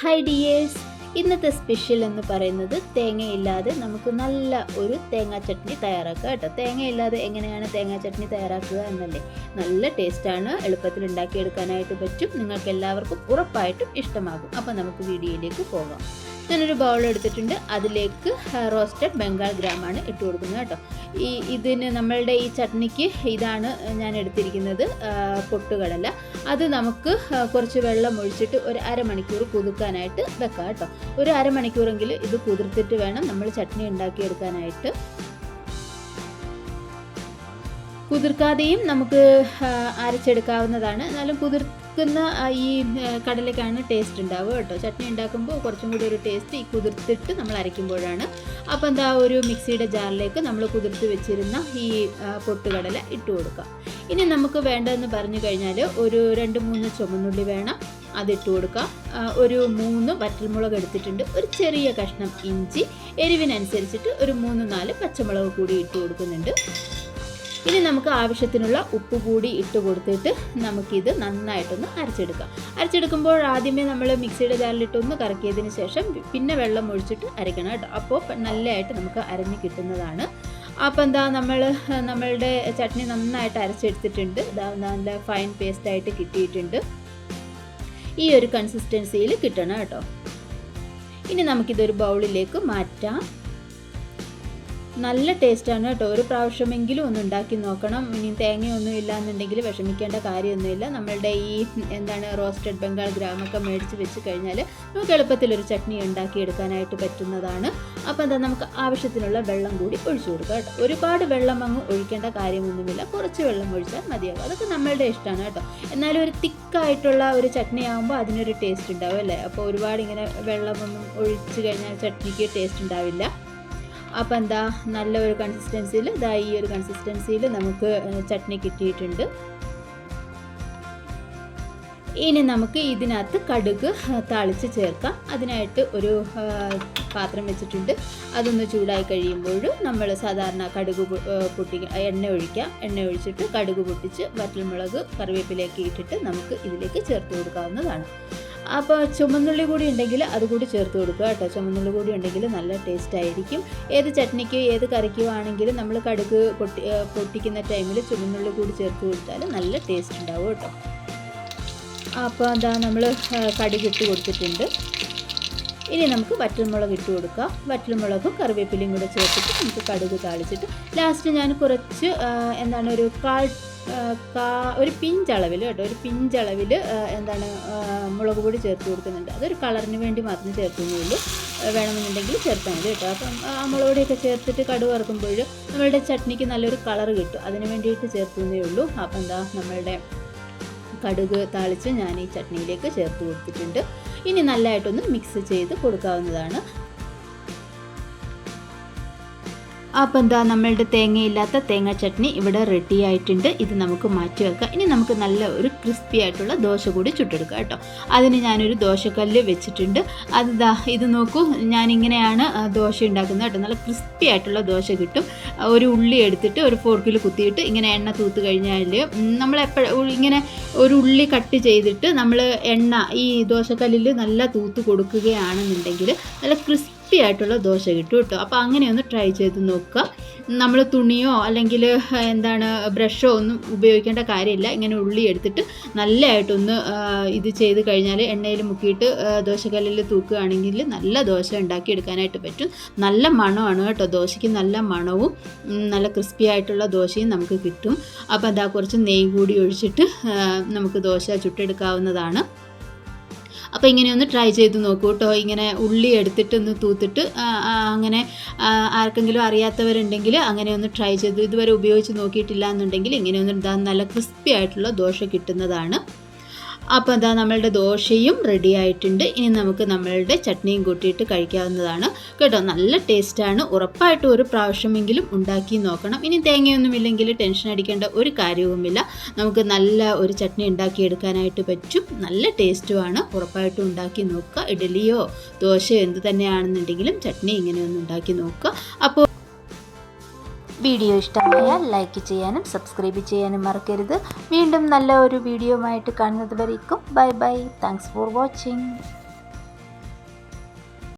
Hi dears ഇന്നത്തെ special എന്ന് പറയുന്നത് തേങ്ങയില്ലാതെ നമുക്ക് നല്ല ഒരു തേങ്ങാ ചട്നി തയ്യാറാക്കുക കേട്ടോ. തേങ്ങയില്ലാതെ എങ്ങനെയാണ് തേങ്ങാ ചട്നി തയ്യാറാക്കുക എന്നല്ലേ? നല്ല ടേസ്റ്റാണ് എളുപ്പത്തിൽ ഉണ്ടാക്കിയെടുക്കാനായിട്ട് പറ്റും. നിങ്ങൾക്ക് എല്ലാവർക്കും ഉറപ്പായിട്ടും ഇഷ്ടമാകും. അപ്പോൾ നമുക്ക് വീഡിയോയിലേക്ക് പോകാം. ഞാനൊരു ബൗൾ എടുത്തിട്ടുണ്ട്. അതിലേക്ക് റോസ്റ്റഡ് ബംഗാൾ ഗ്രാമാണ് ഇട്ട് കൊടുക്കുന്നത് കേട്ടോ. ഈ ഇതിന് നമ്മളുടെ ഈ ചട്നിക്ക് ഇതാണ് ഞാൻ എടുത്തിരിക്കുന്നത് പൊട്ടുകടല. അത് നമുക്ക് കുറച്ച് വെള്ളം ഒഴിച്ചിട്ട് ഒരു അരമണിക്കൂർ കുതിർക്കാനായിട്ട് വെക്കാം കേട്ടോ. ഒരു അരമണിക്കൂറെങ്കിലും ഇത് കുതിർത്തിട്ട് വേണം നമ്മൾ ചട്നി ഉണ്ടാക്കിയെടുക്കാനായിട്ട്. കുതിർക്കാതെയും നമുക്ക് അരച്ചെടുക്കാവുന്നതാണ്. എന്നാലും കുതിർക്കുന്ന ഈ കടലയ്ക്കാണ് ടേസ്റ്റ് ഉണ്ടാവുക കേട്ടോ. ചട്നി ഉണ്ടാക്കുമ്പോൾ കുറച്ചും കൂടി ഒരു ടേസ്റ്റ് ഈ കുതിർത്തിട്ട് നമ്മൾ അരയ്ക്കുമ്പോഴാണ്. അപ്പോൾ എന്താ ഒരു മിക്സിയുടെ ജാറിലേക്ക് നമ്മൾ കുതിർത്ത് വെച്ചിരുന്ന ഈ പൊട്ടുകടല ഇട്ട് കൊടുക്കാം ഇനി നമുക്ക് വേണ്ടതെന്ന് പറഞ്ഞു കഴിഞ്ഞാൽ ഒരു രണ്ട് മൂന്ന് ചുമന്നുള്ളി വേണം. അതിട്ട് കൊടുക്കാം ഒരു മൂന്ന് വറ്റൽമുളക് എടുത്തിട്ടുണ്ട്. ഒരു ചെറിയ കഷ്ണം ഇഞ്ചി. എരിവിനനുസരിച്ചിട്ട് ഒരു മൂന്ന് നാല് പച്ചമുളക് കൂടി ഇട്ട് കൊടുക്കുന്നുണ്ട്. ഇനി നമുക്ക് ആവശ്യത്തിനുള്ള ഉപ്പ് കൂടി ഇട്ട് കൊടുത്തിട്ട് നമുക്കിത് നന്നായിട്ടൊന്ന് അരച്ചെടുക്കാം. അരച്ചെടുക്കുമ്പോൾ ആദ്യമേ നമ്മൾ മിക്സിയുടെ ജാറിലിട്ടൊന്ന് കറക്കിയതിന് ശേഷം പിന്നെ വെള്ളം ഒഴിച്ചിട്ട് അരയ്ക്കണം കേട്ടോ. അപ്പോൾ നല്ലതായിട്ട് നമുക്ക് അരഞ്ഞ് കിട്ടുന്നതാണ്. അപ്പോൾ എന്താ നമ്മൾ നമ്മളുടെ ചട്നി നന്നായിട്ട് അരച്ചെടുത്തിട്ടുണ്ട്. നല്ല ഫൈൻ പേസ്റ്റായിട്ട് കിട്ടിയിട്ടുണ്ട്. ഈ ഒരു കൺസിസ്റ്റൻസിയിൽ കിട്ടണം കേട്ടോ. ഇനി നമുക്കിതൊരു ബൗളിലേക്ക് മാറ്റാം. നല്ല ടേസ്റ്റാണ് കേട്ടോ. ഒരു പ്രാവശ്യമെങ്കിലും ഒന്ന് ഉണ്ടാക്കി നോക്കണം. ഇനി തേങ്ങയൊന്നും ഇല്ല എന്നുണ്ടെങ്കിൽ വിഷമിക്കേണ്ട കാര്യമൊന്നുമില്ല. നമ്മളുടെ ഈ എന്താണ് റോസ്റ്റഡ് ബംഗാൾ ഗ്രാമൊക്കെ മേടിച്ച് വെച്ച് കഴിഞ്ഞാൽ നമുക്ക് എളുപ്പത്തിൽ ഒരു ചട്നി ഉണ്ടാക്കിയെടുക്കാനായിട്ട് പറ്റുന്നതാണ്. അപ്പോൾ എന്താ നമുക്ക് ആവശ്യത്തിനുള്ള വെള്ളം കൂടി ഒഴിച്ചു കൊടുക്കുക കേട്ടോ. ഒരുപാട് വെള്ളം അങ്ങ് ഒഴിക്കേണ്ട കാര്യമൊന്നുമില്ല. കുറച്ച് വെള്ളം ഒഴിച്ചാൽ മതിയാകും. അതൊക്കെ നമ്മളുടെ ഇഷ്ടമാണ് കേട്ടോ. എന്നാലും ഒരു തിക്കായിട്ടുള്ള ഒരു ചട്നി ആകുമ്പോൾ അതിനൊരു ടേസ്റ്റ് ഉണ്ടാവും അല്ലേ? അപ്പോൾ ഒരുപാട് ഇങ്ങനെ വെള്ളമൊന്നും ഒഴിച്ച് കഴിഞ്ഞാൽ ചട്നിക്ക് ടേസ്റ്റ് ഉണ്ടാവില്ല. അപ്പോൾ എന്താ നല്ല ഒരു കൺസിസ്റ്റൻസിയിൽ ഇതാ ഈ ഒരു കൺസിസ്റ്റൻസിയിൽ നമുക്ക് ചട്നി കിട്ടിയിട്ടുണ്ട്. ഇനി നമുക്ക് ഇതിനകത്ത് കടുക് താളിച്ച് ചേർക്കാം. അതിനായിട്ട് ഒരു പാത്രം വെച്ചിട്ടുണ്ട്. അതൊന്ന് ചൂടായി കഴിയുമ്പോൾ നമ്മൾ സാധാരണ കടുക് പൊട്ടി എണ്ണ ഒഴിക്കാം. എണ്ണ ഒഴിച്ചിട്ട് കടുക് പൊട്ടിച്ച് വറ്റൽമുളക് കറിവേപ്പിലേക്ക് ഇട്ടിട്ട് നമുക്ക് ഇതിലേക്ക് ചേർത്ത് കൊടുക്കാവുന്നതാണ്. അപ്പോൾ ചുമന്നുള്ളി കൂടി ഉണ്ടെങ്കിൽ അതുകൂടി ചേർത്ത് കൊടുക്കുക കേട്ടോ. ചുമന്നുള്ളി കൂടി ഉണ്ടെങ്കിൽ നല്ല ടേസ്റ്റ് ആയിരിക്കും. ഏത് ചട്നിക്ക് ഏത് കറിക്കോ ആണെങ്കിലും നമ്മൾ കടുക് പൊട്ടി പൊട്ടിക്കുന്ന ടൈമിൽ ചുമന്നുള്ളി കൂടി ചേർത്ത് കൊടുത്താൽ നല്ല ടേസ്റ്റ് ഉണ്ടാവും കേട്ടോ. അപ്പോൾ എന്താ നമ്മൾ കടുക് ഇട്ട് കൊടുത്തിട്ടുണ്ട്. ഇനി നമുക്ക് വറ്റൽമുളക് ഇട്ട് കൊടുക്കാം. വറ്റൽമുളകും കറിവേപ്പിലയും കൂടെ ചേർത്തിട്ട് നമുക്ക് കടുക് താളിച്ചിട്ട് ലാസ്റ്റ് ഞാൻ കുറച്ച് എന്താണ് ഒരു കാൽ ഒരു പിഞ്ചളവിൽ കേട്ടോ ഒരു പിഞ്ചളവിൽ എന്താണ് മുളക് പൊടി ചേർത്ത് കൊടുക്കുന്നുണ്ട്. അതൊരു കളറിന് വേണ്ടി മാത്രം ചേർക്കുന്നുള്ളൂ. വേണമെന്നുണ്ടെങ്കിൽ ചേർത്താൽ മതി കേട്ടോ. അപ്പം ആ മുളക് പൊടിയൊക്കെ ചേർത്തിട്ട് കടുക് വറുക്കുമ്പോൾ നമ്മളുടെ ചട്നിക്ക് നല്ലൊരു കളർ കിട്ടും. അതിന് വേണ്ടിയിട്ട് ചേർക്കുന്നേ ഉള്ളൂ. അപ്പം എന്താ നമ്മളുടെ കടുക് താളിച്ച് ഞാൻ ഈ ചട്നിയിലേക്ക് ചേർത്ത് കൊടുത്തിട്ടുണ്ട്. ഇനി നല്ലതായിട്ടൊന്ന് മിക്സ് ചെയ്ത് കൊടുക്കാവുന്നതാണ്. അപ്പോൾ എന്താ നമ്മളുടെ തേങ്ങയില്ലാത്ത തേങ്ങ ചട്നി ഇവിടെ റെഡി ആയിട്ടുണ്ട്. ഇത് നമുക്ക് മാറ്റി വെക്കാം. ഇനി നമുക്ക് നല്ല ഒരു ക്രിസ്പി ആയിട്ടുള്ള ദോശ കൂടി ചുട്ടെടുക്കാം കേട്ടോ. അതിന് ഞാനൊരു ദോശക്കല്ല് വെച്ചിട്ടുണ്ട്. അത് ഇത് നോക്കൂ. ഞാനിങ്ങനെയാണ് ദോശ ഉണ്ടാക്കുന്നത് കേട്ടോ. നല്ല ക്രിസ്പി ആയിട്ടുള്ള ദോശ കിട്ടും. ഒരു ഉള്ളി എടുത്തിട്ട് ഒരു ഫോർക്കിൽ കുത്തിയിട്ട് ഇങ്ങനെ എണ്ണ തൂത്ത് കഴിഞ്ഞാൽ നമ്മൾ എപ്പോഴും ഇങ്ങനെ ഒരു ഉള്ളി കട്ട് ചെയ്തിട്ട് നമ്മൾ എണ്ണ ഈ ദോശക്കല്ലിൽ നല്ല തൂത്ത് കൊടുക്കുകയാണെന്നുണ്ടെങ്കിൽ നല്ല ക്രിസ്പി ആയിട്ടുള്ള ദോശ കിട്ടും കേട്ടോ. അപ്പോൾ അങ്ങനെ ഒന്ന് ട്രൈ ചെയ്ത് നോക്കുക. നമ്മൾ തുണിയോ അല്ലെങ്കിൽ എന്താണ് ബ്രഷോ ഒന്നും ഉപയോഗിക്കേണ്ട കാര്യമില്ല. ഇങ്ങനെ ഉള്ളി എടുത്തിട്ട് നല്ലതായിട്ടൊന്ന് ഇത് ചെയ്ത് കഴിഞ്ഞാൽ എണ്ണയിൽ മുക്കിയിട്ട് ദോശക്കല്ലിൽ തൂക്കുകയാണെങ്കിൽ നല്ല ദോശ ഉണ്ടാക്കിയെടുക്കാനായിട്ട് പറ്റും. നല്ല മണമാണ് കേട്ടോ. ദോശയ്ക്ക് നല്ല മണവും നല്ല ക്രിസ്പി ആയിട്ടുള്ള ദോശയും നമുക്ക് കിട്ടും. അപ്പോൾ അതാ കുറച്ച് നെയ്യ് കൂടി ഒഴിച്ചിട്ട് നമുക്ക് ദോശ ചുട്ടെടുക്കാവുന്നതാണ്. അപ്പോൾ ഇങ്ങനെ ഒന്ന് ട്രൈ ചെയ്ത് നോക്കൂ കേട്ടോ. ഇങ്ങനെ ഉള്ളി എടുത്തിട്ട് ഒന്ന് തൂത്തിട്ട് അങ്ങനെ ആർക്കെങ്കിലും അറിയാത്തവരുണ്ടെങ്കിൽ അങ്ങനെ ഒന്ന് ട്രൈ ചെയ്ത്. ഇതുവരെ ഉപയോഗിച്ച് നോക്കിയിട്ടില്ല എന്നുണ്ടെങ്കിൽ ഇങ്ങനെ ഒന്ന് നല്ല ക്രിസ്പി ആയിട്ടുള്ള ദോശ കിട്ടുന്നതാണ്. അപ്പോൾ അതാ നമ്മളുടെ ദോശയും റെഡി ആയിട്ടുണ്ട്. ഇനി നമുക്ക് നമ്മളുടെ ചട്നിയും കൂട്ടിയിട്ട് കഴിക്കാവുന്നതാണ്. കേട്ടോ നല്ല ടേസ്റ്റാണ് ഉറപ്പായിട്ടും ഒരു പ്രാവശ്യമെങ്കിലും ഉണ്ടാക്കി നോക്കണം. ഇനി തേങ്ങയൊന്നും ഇല്ലെങ്കിൽ ടെൻഷൻ അടിക്കേണ്ട ഒരു കാര്യവുമില്ല. നമുക്ക് നല്ല ഒരു ചട്നി ഉണ്ടാക്കിയെടുക്കാനായിട്ട് പറ്റും. നല്ല ടേസ്റ്റുമാണ് ഉറപ്പായിട്ടും ഉണ്ടാക്കി നോക്കുക. ഇഡലിയോ ദോശയോ എന്ത് തന്നെയാണെന്നുണ്ടെങ്കിലും ചട്നി ഇങ്ങനെയൊന്ന് ഉണ്ടാക്കി നോക്കുക. അപ്പോൾ വീഡിയോ ഇഷ്ടമായാൽ ലൈക്ക് ചെയ്യാനും സബ്സ്ക്രൈബ് ചെയ്യാനും മറക്കരുത്. വീണ്ടും നല്ല ഒരു വീഡിയോ ആയിട്ട് കാണുന്നത് വരേക്കും. Bye bye. Thanks for watching